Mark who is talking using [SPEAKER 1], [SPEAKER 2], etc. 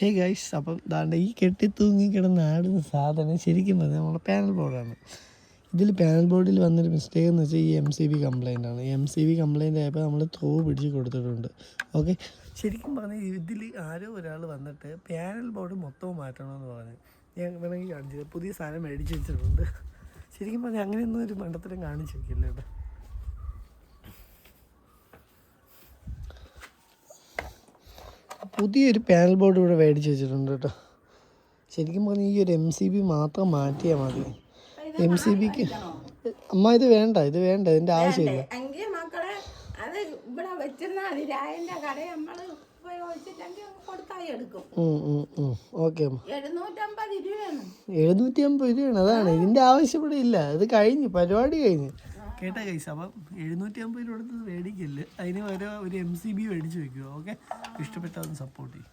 [SPEAKER 1] Hey guys അപ്പം ദാണ്ട് ഈ കെട്ടി തൂങ്ങി കിടന്ന് ആടുന്ന സാധനം ശരിക്കും പറഞ്ഞാൽ നമ്മുടെ പാനൽ ബോർഡാണ് ഇതിൽ പാനൽ ബോർഡിൽ വന്നൊരു മിസ്റ്റേക്ക് എന്ന് വെച്ചാൽ ഈ എം സി ബി കംപ്ലൈന്റ് ആണ്. എം സി ബി കംപ്ലൈന്റ് ആയപ്പോൾ നമ്മൾ ത്രോ പിടിച്ച് കൊടുത്തിട്ടുണ്ട്. ഓക്കെ ശരിക്കും പറഞ്ഞാൽ ഇതിൽ ആരോ ഒരാൾ വന്നിട്ട് പാനൽ ബോർഡ് മൊത്തവും മാറ്റണമെന്ന് പറഞ്ഞു. ഞാൻ വേണമെങ്കിൽ കാണിച്ചത് പുതിയ സാധനം മേടിച്ച് വെച്ചിട്ടുണ്ട്. ശരിക്കും പറഞ്ഞാൽ അങ്ങനെയൊന്നും ഒരു മണ്ടത്തരം കാണിച്ചു വെക്കില്ല കേട്ടോ. പുതിയൊരു പാനൽ ബോർഡ് ഇവിടെ മേടിച്ച് വെച്ചിട്ടുണ്ട് കേട്ടോ. ശരിക്കും പറഞ്ഞാൽ ഈ ഒരു എം സി ബി മാത്രം മാറ്റിയാൽ മതി. എം സി ബിക്ക് അമ്മ ഇത് വേണ്ട ഇത് വേണ്ട ഇതിന്റെ ആവശ്യമില്ല. ഓക്കെ എഴുന്നൂറ്റി അമ്പത് രൂപയാണ്. അതാണ് ഇതിന്റെ ആവശ്യം ഇവിടെ ഇല്ല ഇത് കഴിഞ്ഞു പരിപാടി കഴിഞ്ഞു. കേട്ടാ കൈസ് അപ്പം എഴുന്നൂറ്റി അമ്പത് രൂപ മേടിക്കൽ അതിന് ഓരോ ഒരു എം സി ബി മേടിച്ച് വെക്കുക ഓക്കെ ഇഷ്ടപ്പെട്ടാൽ സപ്പോർട്ട് ചെയ്യും.